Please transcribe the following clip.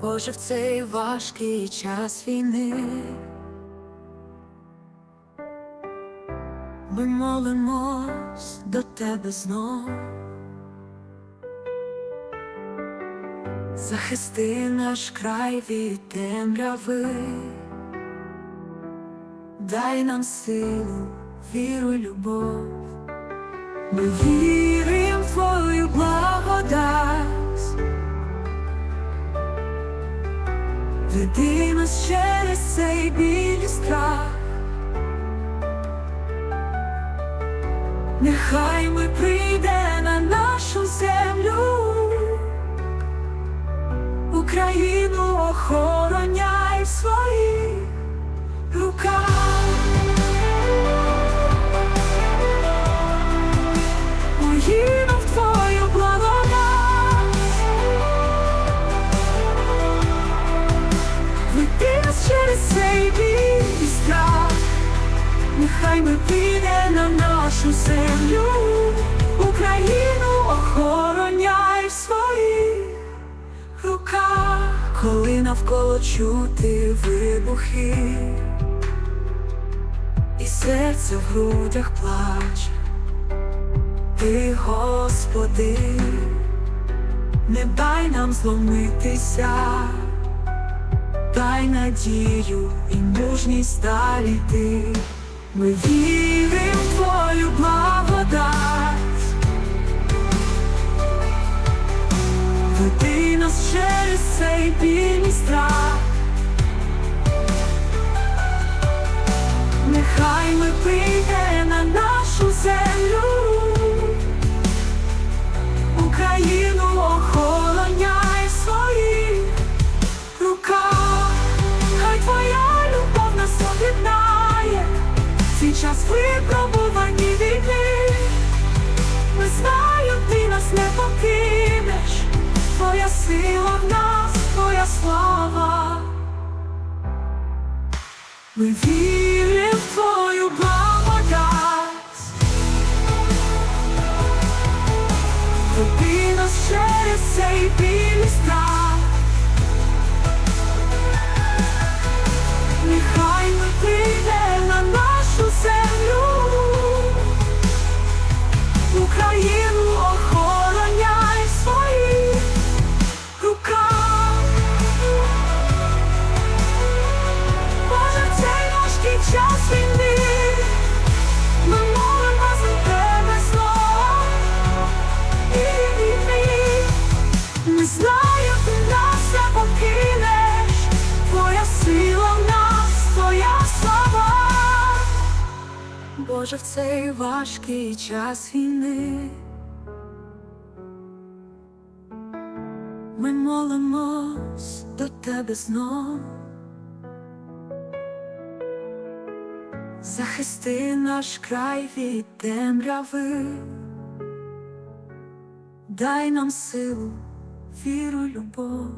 Боже, в цей важкий час війни. Ми молимось до тебе знов. Захисти наш край від темряви, дай нам силу, віру, й любов. Ми віримо в твою благодать, веди нас через цей біль страх. Нехай ми прийде Нехай ми піде на нашу землю, Україну охороняй в своїх руках, коли навколо чути вибухи, і серце в грудях плаче. Ти, Господи, не дай нам зломитися, дай надію і мужність далі ти. Ми віримо в твою благодать, веди нас через цей біль страх. Цей час випробувані війни. Ми знаємо, ти нас не покинеш, твоя сила в нас, твоя слава. Ми віримо в твою благодать, Веди нас через цей біль Боже, в цей важкий час війни. Ми молимось до тебе знов. Захисти наш край від темряви, дай нам силу, віру, любов.